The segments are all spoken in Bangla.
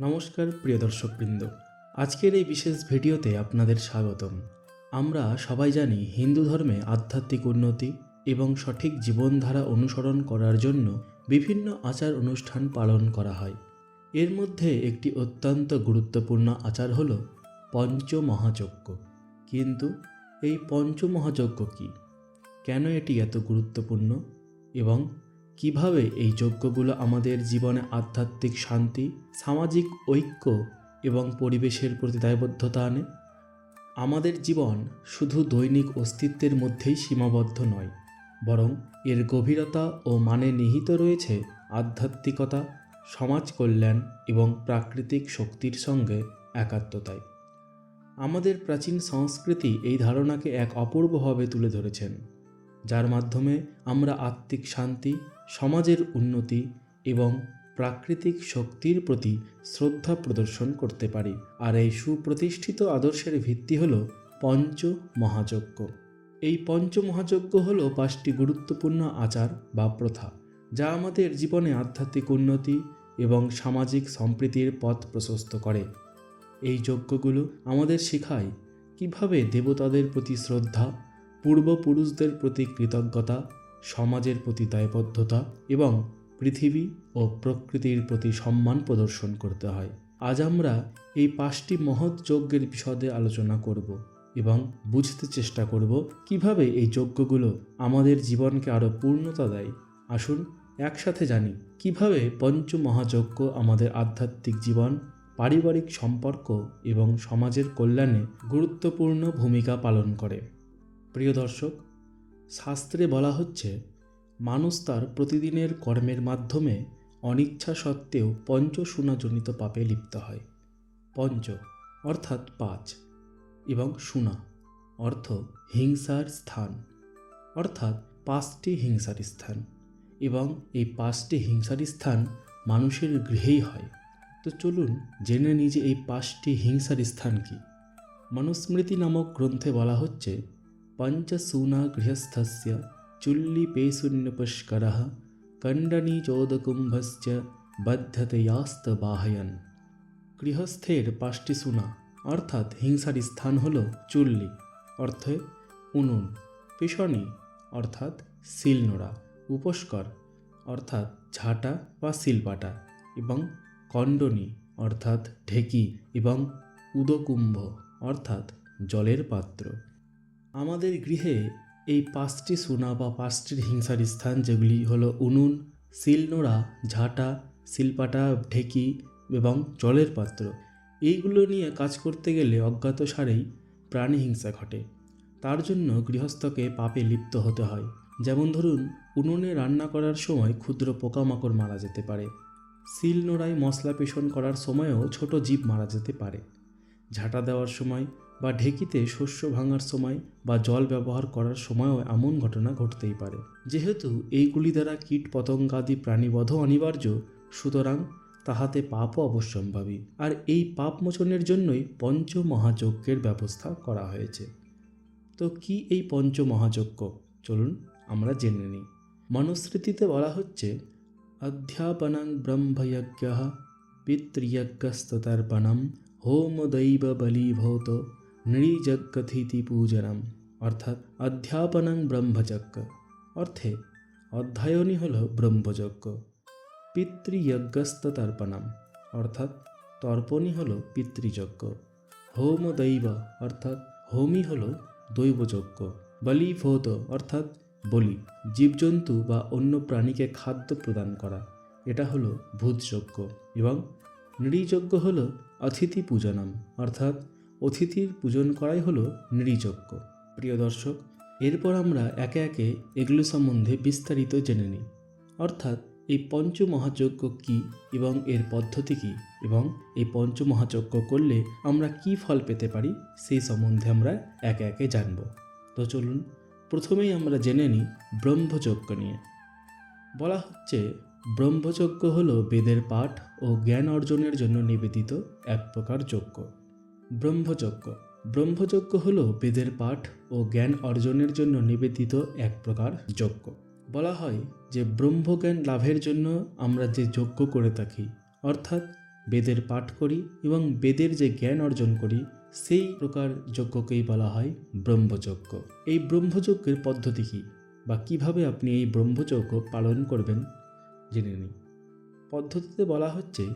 নমস্কার, প্রিয় দর্শকবৃন্দ। আজকের এই বিশেষ ভিডিওতে আপনাদের স্বাগতম। আমরা সবাই জানি হিন্দু ধর্মে আধ্যাত্মিক উন্নতি এবং সঠিক জীবনধারা অনুসরণ করার জন্য বিভিন্ন আচার অনুষ্ঠান পালন করা হয়। এর মধ্যে একটি অত্যন্ত গুরুত্বপূর্ণ আচার হল পঞ্চমহাযজ্ঞ। কিন্তু এই পঞ্চমহাযজ্ঞ কী? কেন এটি এত গুরুত্বপূর্ণ এবং কীভাবে এই যজ্ঞগুলো আমাদের জীবনে আধ্যাত্মিক শান্তি, সামাজিক ঐক্য এবং পরিবেশের প্রতি দায়বদ্ধতা আনে? আমাদের জীবন শুধু দৈনিক অস্তিত্বের মধ্যেই সীমাবদ্ধ নয়, বরং এর গভীরতা ও মানে নিহিত রয়েছে আধ্যাত্মিকতা, সমাজ কল্যাণ এবং প্রাকৃতিক শক্তির সঙ্গে একাত্মতায়। আমাদের প্রাচীন সংস্কৃতি এই ধারণাকে এক অপূর্বভাবে তুলে ধরেছেন, যার মাধ্যমে আমরা আত্মিক শান্তি সমাজের উন্নতি এবং প্রাকৃতিক শক্তির প্রতি শ্রদ্ধা প্রদর্শন করতে পারি। আর এই সুপ্রতিষ্ঠিত আদর্শের ভিত্তি হল পঞ্চ মহাযজ্ঞ এই পঞ্চ মহাযজ্ঞ হল পাঁচটি গুরুত্বপূর্ণ আচার বা প্রথা যা আমাদের জীবনে আধ্যাত্মিক উন্নতি এবং সামাজিক সম্প্রীতির পথ প্রশস্ত করে। এই যজ্ঞগুলো আমাদের শেখায় কীভাবে দেবতাদের প্রতি শ্রদ্ধা, পূর্বপুরুষদের প্রতি কৃতজ্ঞতা সমাজের প্রতি দায়বদ্ধতা এবং পৃথিবী ও প্রকৃতির প্রতি সম্মান প্রদর্শন করতে হয়। আজ আমরা এই পাঁচটি মহৎ যজ্ঞের বিশদে আলোচনা করব এবং বুঝতে চেষ্টা করব কীভাবে এই যজ্ঞগুলো আমাদের জীবনকে আরও পূর্ণতা দেয়। আসুন একসাথে জানি কীভাবে পঞ্চ মহাযজ্ঞ আমাদের আধ্যাত্মিক জীবন, পারিবারিক সম্পর্ক এবং সমাজের কল্যাণে গুরুত্বপূর্ণ ভূমিকা পালন করে। প্রিয় দর্শক শাস্ত্রে বলা হচ্ছে, মানুষ তার প্রতিদিনের কর্মের মাধ্যমে অনিচ্ছা সত্ত্বেও পঞ্চ পঞ্চসুনাজনিত পাপে লিপ্ত হয়। পঞ্চ, অর্থাৎ পাঁচ, এবং সুনা, অর্থ হিংসার স্থান, অর্থাৎ পাঁচটি হিংসার স্থান, এবং এই পাঁচটি হিংসার স্থান মানুষের গৃহেই হয়। তো চলুন জেনে নিই যে এই পাঁচটি হিংসার স্থান কি। মনুস্মৃতি নামক গ্রন্থে বলা হচ্ছে চুল্লিপেশুন্যপুষ্কর কণ্ডনী চোদকুম্ভশ্চ বদ্ধতয়াস্ত বাহয়ন গৃহস্থের পাঁচটি সুনা অর্থাৎ হিংসার স্থান হল চুল্লি অর্থে উনুন পেশনি অর্থাৎ শিলনোড়া উপস্কর অর্থাৎ ঝাঁটা বা শিলপাটা এবং কণ্ডনী অর্থাৎ ঢেকি এবং উদকুম্ভ অর্থাৎ জলের পাত্র আমাদের গৃহে এই পাঁচটি সোনা বা পাঁচটির হিংসার স্থান যেগুলি হলো উনুন, শিলনোড়া, ঝাঁটা, শিলপাটা, ঢেকি এবং জলের পাত্র। এইগুলো নিয়ে কাজ করতে গেলে অজ্ঞাত সারেই প্রাণী হিংসা ঘটে। তার জন্য গৃহস্থকে পাপে লিপ্ত হতে হয়। যেমন ধরুন, উনুনে রান্না করার সময় ক্ষুদ্র পোকামাকড় মারা যেতে পারে। শিল নোড়ায় মশলা পেষণ করার সময়ও ছোট জীব মারা যেতে পারে। ঝাঁটা দেওয়ার সময় বা ঢেকিতে শস্য ভাঙার সময় বা জল ব্যবহার করার সময়ও এমন ঘটনা ঘটতেই পারে। যেহেতু এইগুলি দ্বারা কীট পতঙ্গাদি প্রাণীবধ অনিবার্য, সুতরাং তাহাতে পাপও অবশ্যম্ভাবী। আর এই পাপ মোচনের জন্যই পঞ্চ মহাযজ্ঞের ব্যবস্থা করা হয়েছে। তো কি এই পঞ্চ মহাযজ্ঞ চলুন আমরা জেনে নিই। মনুস্মৃতিতে বলা হচ্ছে, অধ্যাপনাং ব্রহ্মযজ্ঞ পিতৃযজ্ঞস্তর্পণম হোমদৈব বলীভূত নৃযজ্ঞথিতি পূজনম অর্থাৎ অধ্যাপনাং ব্রহ্মযজ্ঞ অর্থে অধ্যয়নই হল ব্রহ্মযজ্ঞ পিতৃযজ্ঞস্তর্পণম অর্থাৎ তর্পণই হল পিতৃযজ্ঞ হোম দৈব অর্থাৎ হোমই হল দৈবযজ্ঞ বলিভূত অর্থাৎ বলি জীবজন্তু বা অন্য প্রাণীকে খাদ্য প্রদান করা এটা হলো ভূতযজ্ঞ এবং নৃযজ্ঞ হলো অতিথি পূজনম অর্থাৎ অতিথির পূজন করাই হলো নৃযজ্ঞ। প্রিয় দর্শক, এরপর আমরা একে একে এগুলো সম্বন্ধে বিস্তারিত জেনে নিই। অর্থাৎ, এই পঞ্চমহাযজ্ঞ কী এবং এর পদ্ধতি কী এবং এই পঞ্চমহাযজ্ঞ করলে আমরা কি ফল পেতে পারি, সেই সম্বন্ধে আমরা একে একে জানব। তো চলুন, প্রথমেই আমরা জেনে নিই ব্রহ্মযজ্ঞ নিয়ে। বলা হচ্ছে, ব্রহ্মযজ্ঞ হল বেদের পাঠ ও জ্ঞান অর্জনের জন্য নিবেদিত এক প্রকার যজ্ঞ। ব্রহ্মযজ্ঞ। ব্রহ্মযজ্ঞ হল বেদের পাঠ ও জ্ঞান অর্জনের জন্য নিবেদিত এক প্রকার যজ্ঞ। বলা হয় যে ব্রহ্মজ্ঞান লাভের জন্য আমরা যে যজ্ঞ করে থাকি, অর্থাৎ বেদের পাঠ করি এবং বেদের যে জ্ঞান অর্জন করি, সেই প্রকার যজ্ঞকেই বলা হয় ব্রহ্মযজ্ঞ। এই ব্রহ্মযজ্ঞের পদ্ধতি কী বা কীভাবে আপনি এই ব্রহ্মযজ্ঞ পালন করবেন, জেনে নিই। পদ্ধতিতে বলা হচ্ছে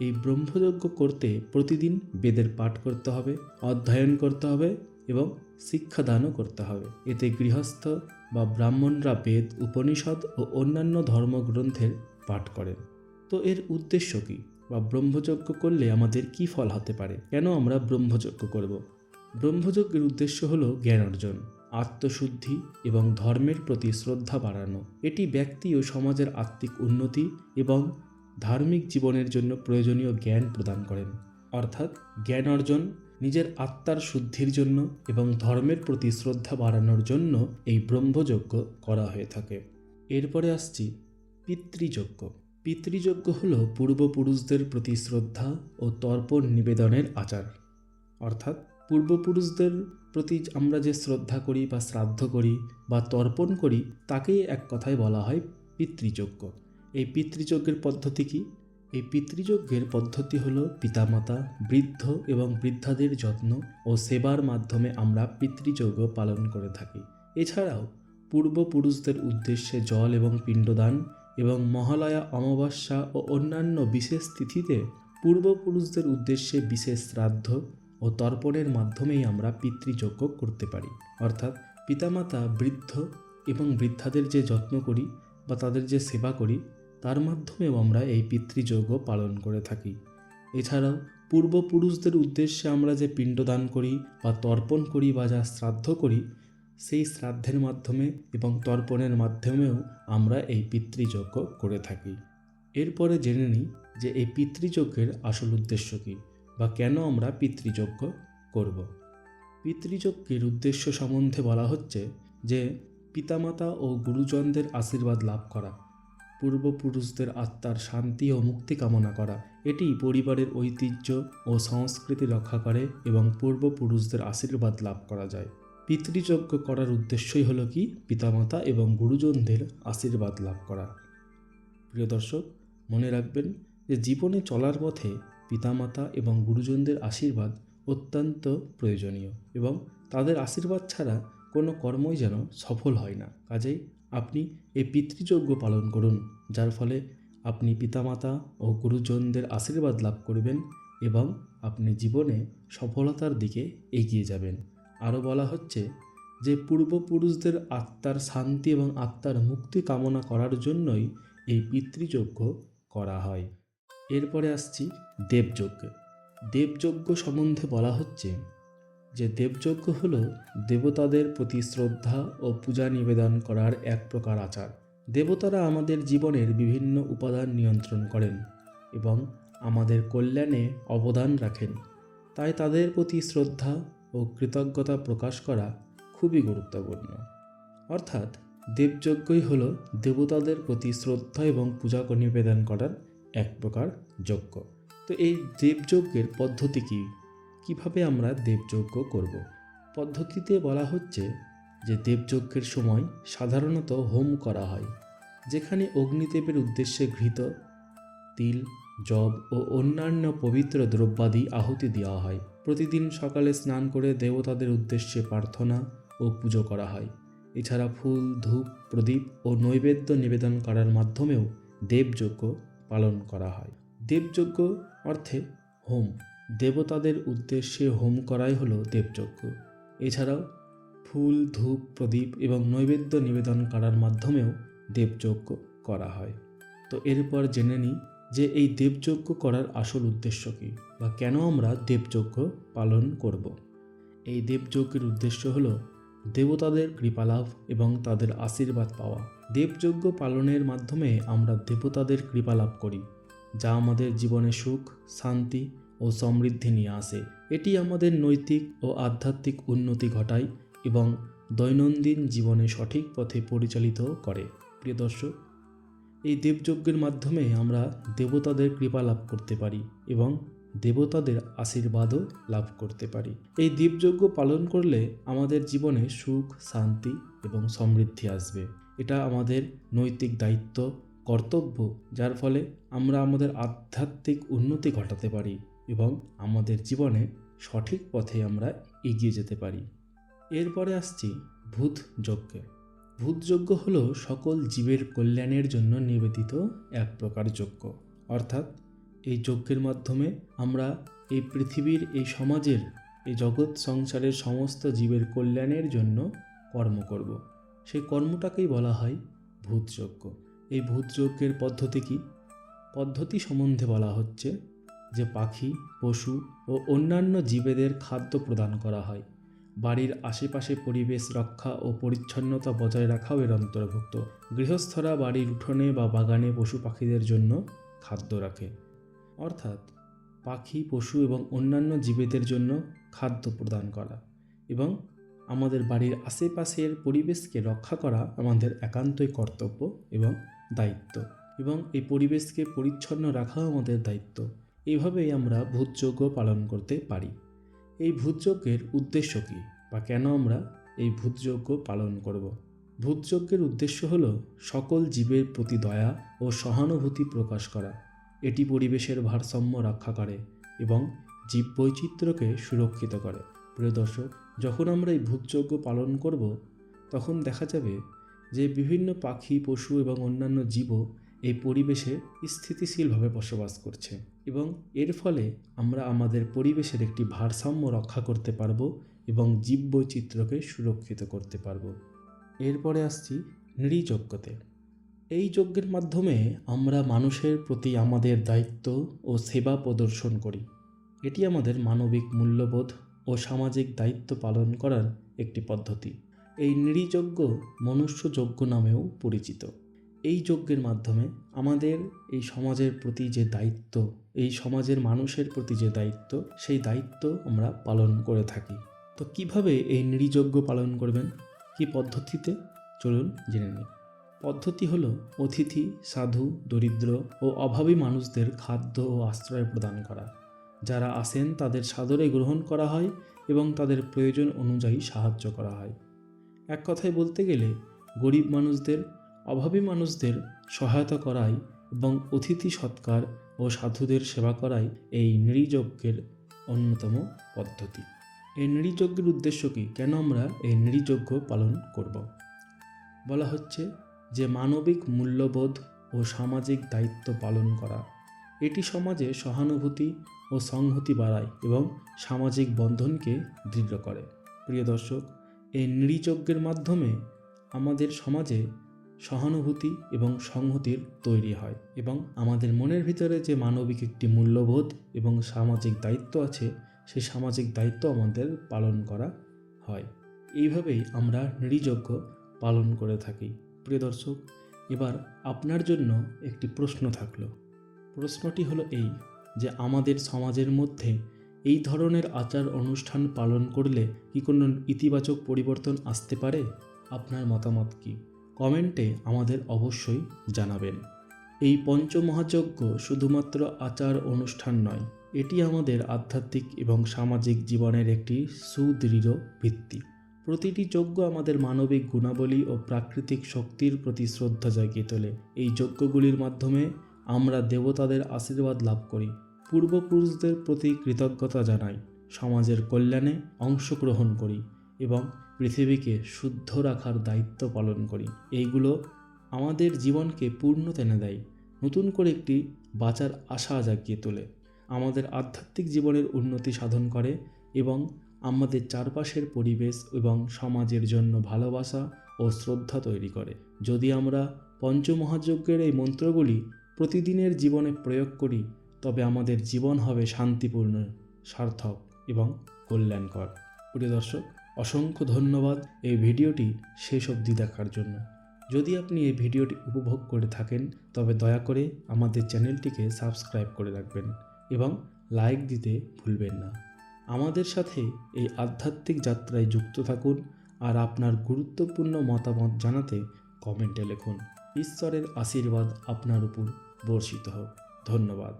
এই ব্রহ্মযজ্ঞ করতে প্রতিদিন বেদের পাঠ করতে হবে, অধ্যয়ন করতে হবে এবং শিক্ষাদানও করতে হবে। এতে গৃহস্থ বা ব্রাহ্মণরা বেদ, উপনিষদ ও অন্যান্য ধর্মগ্রন্থের পাঠ করেন। তো এর উদ্দেশ্য কী? বা ব্রহ্মযজ্ঞ করলে আমাদের কি ফল হতে পারে? কেন আমরা ব্রহ্মযজ্ঞ করব? ব্রহ্মযজ্ঞের উদ্দেশ্য হল জ্ঞান অর্জন, আত্মশুদ্ধি এবং ধর্মের প্রতি শ্রদ্ধা বাড়ানো। এটি ব্যক্তি ও সমাজের আত্মিক উন্নতি এবং ধার্মিক জীবনের জন্য প্রয়োজনীয় জ্ঞান প্রদান করেন। অর্থাৎ জ্ঞান অর্জন নিজের আত্মার শুদ্ধির জন্য এবং ধর্মের প্রতি শ্রদ্ধা বাড়ানোর জন্য এই ব্রহ্মযজ্ঞ করা হয়ে থাকে। এরপরে আসছি পিতৃযজ্ঞ। পিতৃযজ্ঞ হল পূর্বপুরুষদের প্রতি শ্রদ্ধা ও তর্পণ নিবেদনের আচার। অর্থাৎ পূর্বপুরুষদের প্রতি আমরা যে শ্রদ্ধা করি বা শ্রাদ্ধ করি বা তর্পণ করি, তাকেই এক কথায় বলা হয় পিতৃযজ্ঞ। এই পিতৃযজ্ঞের পদ্ধতি কি? এই পিতৃযজ্ঞের পদ্ধতি হল পিতামাতা, বৃদ্ধ এবং বৃদ্ধাদের যত্ন ও সেবার মাধ্যমে আমরা পিতৃযজ্ঞ পালন করে থাকি। এছাড়াও পূর্বপুরুষদের উদ্দেশ্যে জল এবং পিণ্ডদান এবং মহালয়া, অমাবস্যা ও অন্যান্য বিশেষ তিথিতে পূর্বপুরুষদের উদ্দেশ্যে বিশেষ শ্রাদ্ধ ও তর্পণের মাধ্যমেই আমরা পিতৃযজ্ঞ করতে পারি। অর্থাৎ পিতামাতা, বৃদ্ধ এবং বৃদ্ধাদের যে যত্ন করি বা তাদের যে সেবা করি তার মাধ্যমেও আমরা এই পিতৃযজ্ঞ পালন করে থাকি। এছাড়াও পূর্বপুরুষদের উদ্দেশ্যে আমরা যে পিণ্ডদান করি বা তর্পণ করি বা যা শ্রাদ্ধ করি, সেই শ্রাদ্ধের মাধ্যমে এবং তর্পণের মাধ্যমেও আমরা এই পিতৃযজ্ঞ করে থাকি। এরপরে জেনে নিই যে এই পিতৃযজ্ঞের আসল উদ্দেশ্য কী বা কেন আমরা পিতৃযজ্ঞ করব। পিতৃযজ্ঞের উদ্দেশ্য সম্বন্ধে বলা হচ্ছে যে পিতামাতা ও গুরুজনদের আশীর্বাদ লাভ করা। পূর্বপুরুষদের আত্মার শান্তি ও মুক্তি কামনা করা। এটি পরিবারের ঐতিহ্য ও সংস্কৃতি রক্ষা করে এবং পূর্বপুরুষদের আশীর্বাদ লাভ করা যায়। পিতৃযজ্ঞ করার উদ্দেশ্যই হলো কি? পিতামাতা এবং গুরুজনদের আশীর্বাদ লাভ করা। প্রিয় দর্শক, মনে রাখবেন যে জীবনে চলার পথে পিতামাতা এবং গুরুজনদের আশীর্বাদ অত্যন্ত প্রয়োজনীয় এবং তাদের আশীর্বাদ ছাড়া কোনো কর্মই যেন সফল হয় না। কাজেই আপনি এই পিতৃযজ্ঞ পালন করুন, যার ফলে আপনি পিতামাতা ও গুরুজনদের আশীর্বাদ লাভ করবেন এবং আপনি জীবনে সফলতার দিকে এগিয়ে যাবেন। আরও বলা হচ্ছে যে, পূর্বপুরুষদের আত্মার শান্তি এবং আত্মার মুক্তি কামনা করার জন্যই এই পিতৃযজ্ঞ করা হয়। এরপরে আসছি দেবযজ্ঞ। দেবযজ্ঞ সম্বন্ধে বলা হচ্ছে যে দেবযজ্ঞ হল দেবতাদের প্রতি শ্রদ্ধা ও পূজা নিবেদন করার এক প্রকার আচার। দেবতারা আমাদের জীবনের বিভিন্ন উপাদান নিয়ন্ত্রণ করেন এবং আমাদের কল্যাণে অবদান রাখেন। তাই তাদের প্রতি শ্রদ্ধা ও কৃতজ্ঞতা প্রকাশ করা খুবই গুরুত্বপূর্ণ। অর্থাৎ দেবযজ্ঞই হল দেবতাদের প্রতি শ্রদ্ধা এবং পূজা নিবেদন করার এক প্রকার যজ্ঞ। তো এই দেবযজ্ঞের পদ্ধতি কী? কীভাবে আমরা দেবযজ্ঞ করব? পদ্ধতিতে বলা হচ্ছে যে দেবযজ্ঞের সময় সাধারণত হোম করা হয়, যেখানে অগ্নিদেবের উদ্দেশ্যে ঘৃত, তিল, জব ও অন্যান্য পবিত্র দ্রব্যাদি আহুতি দেওয়া হয়। প্রতিদিন সকালে স্নান করে দেবতাদের উদ্দেশ্যে প্রার্থনা ও পুজো করা হয়। এছাড়া ফুল, ধূপ, প্রদীপ ও নৈবেদ্য নিবেদন করার মাধ্যমেও দেবযজ্ঞ পালন করা হয়। দেবযজ্ঞ অর্থে হোম। দেবতাদের উদ্দেশ্যে হোম করাই হলো দেবযজ্ঞ। এছাড়াও ফুল, ধূপ, প্রদীপ এবং নৈবেদ্য নিবেদন করার মাধ্যমেও দেবযজ্ঞ করা হয়। তো এরপর জেনে নিই যে এই দেবযজ্ঞ করার আসল উদ্দেশ্য কী বা কেন আমরা দেবযজ্ঞ পালন করব। এই দেবযজ্ঞের উদ্দেশ্য হল দেবতাদের কৃপালাভ এবং তাদের আশীর্বাদ পাওয়া। দেবযজ্ঞ পালনের মাধ্যমে আমরা দেবতাদের কৃপালাভ করি, যা আমাদের জীবনে সুখ, শান্তি ও সমৃদ্ধি নিয়ে আসে। এটি আমাদের নৈতিক ও আধ্যাত্মিক উন্নতি ঘটায় এবং দৈনন্দিন জীবনে সঠিক পথে পরিচালিত করে। প্রিয় দর্শক, এই দেবযজ্ঞের মাধ্যমে আমরা দেবতাদের কৃপা লাভ করতে পারি এবং দেবতাদের আশীর্বাদও লাভ করতে পারি। এই দেবযজ্ঞ পালন করলে আমাদের জীবনে সুখ, শান্তি এবং সমৃদ্ধি আসবে। এটা আমাদের নৈতিক দায়িত্ব, কর্তব্য, যার ফলে আমরা আমাদের আধ্যাত্মিক উন্নতি ঘটাতে পারি। এবং আমাদের জীবনে সঠিক পথে আমরা এগিয়ে যেতে পারি। এরপরে আসছি ভূত যজ্ঞে। ভূত যজ্ঞ হল সকল জীবের কল্যাণের জন্য নিবেদিত এক প্রকার যজ্ঞ। অর্থাৎ এই যজ্ঞের মাধ্যমে আমরা এই পৃথিবীর, এই সমাজের, এই জগৎ সংসারের সমস্ত জীবের কল্যাণের জন্য কর্ম করব। সেই কর্মটাকেই বলা হয় ভূতযজ্ঞ এই ভূতযজ্ঞের পদ্ধতি কি? পদ্ধতি সম্বন্ধে বলা হচ্ছে যে পাখি, পশু ও অন্যান্য জীবেদের খাদ্য প্রদান করা হয়। বাড়ির আশেপাশে পরিবেশ রক্ষা ও পরিচ্ছন্নতা বজায় রাখাও এর অন্তর্ভুক্ত। গৃহস্থরা বাড়ির উঠোনে বা বাগানে পশু পাখিদের জন্য খাদ্য রাখে। অর্থাৎ, পাখি, পশু এবং অন্যান্য জীবেদের জন্য খাদ্য প্রদান করা এবং আমাদের বাড়ির আশেপাশের পরিবেশকে রক্ষা করা আমাদের একান্তই কর্তব্য এবং দায়িত্ব এবং এই পরিবেশকে পরিচ্ছন্ন রাখাও আমাদের দায়িত্ব। এইভাবেই আমরা ভূতযজ্ঞ পালন করতে পারি। এই ভূতযজ্ঞের উদ্দেশ্য কী? বা কেন আমরা এই ভূতযজ্ঞ পালন করব? ভূতযজ্ঞের উদ্দেশ্য হল সকল জীবের প্রতি দয়া ও সহানুভূতি প্রকাশ করা। এটি পরিবেশের ভারসাম্য রক্ষা করে এবং জীব বৈচিত্র্যকে সুরক্ষিত করে। প্রিয় দর্শক, যখন আমরা এই ভূতযজ্ঞ পালন করব, তখন দেখা যাবে যে বিভিন্ন পাখি, পশু এবং অন্যান্য জীবও এই পরিবেশে স্থিতিশীলভাবে বসবাস করছে এবং এর ফলে আমরা আমাদের পরিবেশের একটি ভারসাম্য রক্ষা করতে পারব এবং জীববৈচিত্র্যকে সুরক্ষিত করতে পারব। এরপরে আসছি নৃযজ্ঞতে এই যজ্ঞের মাধ্যমে আমরা মানুষের প্রতি আমাদের দায়িত্ব ও সেবা প্রদর্শন করি। এটি আমাদের মানবিক মূল্যবোধ ও সামাজিক দায়িত্ব পালন করার একটি পদ্ধতি। এই নৃযজ্ঞ মনুষ্যযজ্ঞ নামেও পরিচিত। এই যজ্ঞের মাধ্যমে আমাদের এই সমাজের প্রতি যে দায়িত্ব, এই সমাজের মানুষের প্রতি যে দায়িত্ব, সেই দায়িত্ব আমরা পালন করে থাকি। তো কীভাবে এই নৃযজ্ঞ পালন করবেন? কি পদ্ধতিতে? চলুন জেনে নিই। পদ্ধতি হল অতিথি, সাধু, দরিদ্র ও অভাবী মানুষদের খাদ্য ও আশ্রয় প্রদান করা। যারা আসেন, তাদের সাদরে গ্রহণ করা হয় এবং তাদের প্রয়োজন অনুযায়ী সাহায্য করা হয়। এক কথায় বলতে গেলে, গরিব মানুষদের অভাবী মানুষদের সহায়তা করাই এবং অতিথি সৎকার ও সাধুদের সেবা করাই এই নৃযজ্ঞের অন্যতম পদ্ধতি। এই নৃযজ্ঞের উদ্দেশ্য কী? কেন আমরা এই নৃযজ্ঞ পালন করব? বলা হচ্ছে যে মানবিক মূল্যবোধ ও সামাজিক দায়িত্ব পালন করা। এটি সমাজে সহানুভূতি ও সংহতি বাড়ায় এবং সামাজিক বন্ধনকে দৃঢ় করে। প্রিয় দর্শক, এই নৃযজ্ঞের মাধ্যমে আমাদের সমাজে সহানুভূতি এবং সংহতির তৈরি হয় এবং আমাদের মনের ভিতরে যে মানবিক একটি মূল্যবোধ এবং সামাজিক দায়িত্ব আছে সেই সামাজিক দায়িত্ব আমাদের পালন করা হয়। এইভাবেই আমরা নৃযজ্ঞ পালন করে থাকি। প্রিয় দর্শক, এবার আপনার জন্য একটি প্রশ্ন থাকল। প্রশ্নটি হলো এই যে, আমাদের সমাজের মধ্যে এই ধরনের আচার অনুষ্ঠান পালন করলে কি কোনো ইতিবাচক পরিবর্তন আসতে পারে? আপনার মতামত কি? কমেন্টে আমাদের অবশ্যই জানাবেন। এই পঞ্চমহাযজ্ঞ শুধুমাত্র আচার অনুষ্ঠান নয়, এটি আমাদের আধ্যাত্মিক এবং সামাজিক জীবনের একটি সুদৃঢ় ভিত্তি। প্রতিটি যজ্ঞ আমাদের মানবিক গুণাবলী ও প্রাকৃতিক শক্তির প্রতি শ্রদ্ধা জাগিয়ে তোলে। এই যজ্ঞগুলির মাধ্যমে আমরা দেবতাদের আশীর্বাদ লাভ করি, পূর্বপুরুষদের প্রতি কৃতজ্ঞতা জানাই, সমাজের কল্যাণে অংশগ্রহণ করি এবং পৃথিবীকে শুদ্ধ রাখার দায়িত্ব পালন করি। এইগুলো আমাদের জীবনকে পূর্ণতা এনে দেয়, নতুন করে একটি বাঁচার আশা জাগিয়ে তোলে। আমাদের আধ্যাত্মিক জীবনের উন্নতি সাধন করে এবং আমাদের চারপাশের পরিবেশ এবং সমাজের জন্য ভালোবাসা ও শ্রদ্ধা তৈরি করে। যদি আমরা পঞ্চমহাযজ্ঞের এই মন্ত্রগুলি প্রতিদিনের জীবনে প্রয়োগ করি, তবে আমাদের জীবন হবে শান্তিপূর্ণ, সার্থক এবং কল্যাণকর। প্রিয় দর্শক অসংখ্য ধন্যবাদ এই ভিডিওটি শেষ অবধি দেখার জন্য। যদি আপনি এই ভিডিওটি উপভোগ করে থাকেন, তবে দয়া করে আমাদের চ্যানেলটিকে সাবস্ক্রাইব করে রাখবেন এবং লাইক দিতে ভুলবেন না। আমাদের সাথে এই আধ্যাত্মিক যাত্রায় যুক্ত থাকুন আর আপনার গুরুত্বপূর্ণ মতামত জানাতে কমেন্টে লিখুন। ঈশ্বরের আশীর্বাদ আপনার উপর বর্ষিত হোক। ধন্যবাদ।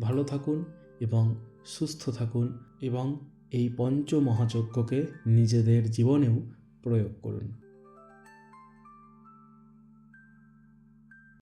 ভালো থাকুন এবং সুস্থ থাকুন এবং এই পঞ্চ মহাযজ্ঞকে নিজেদের জীবনেও প্রয়োগ করুন।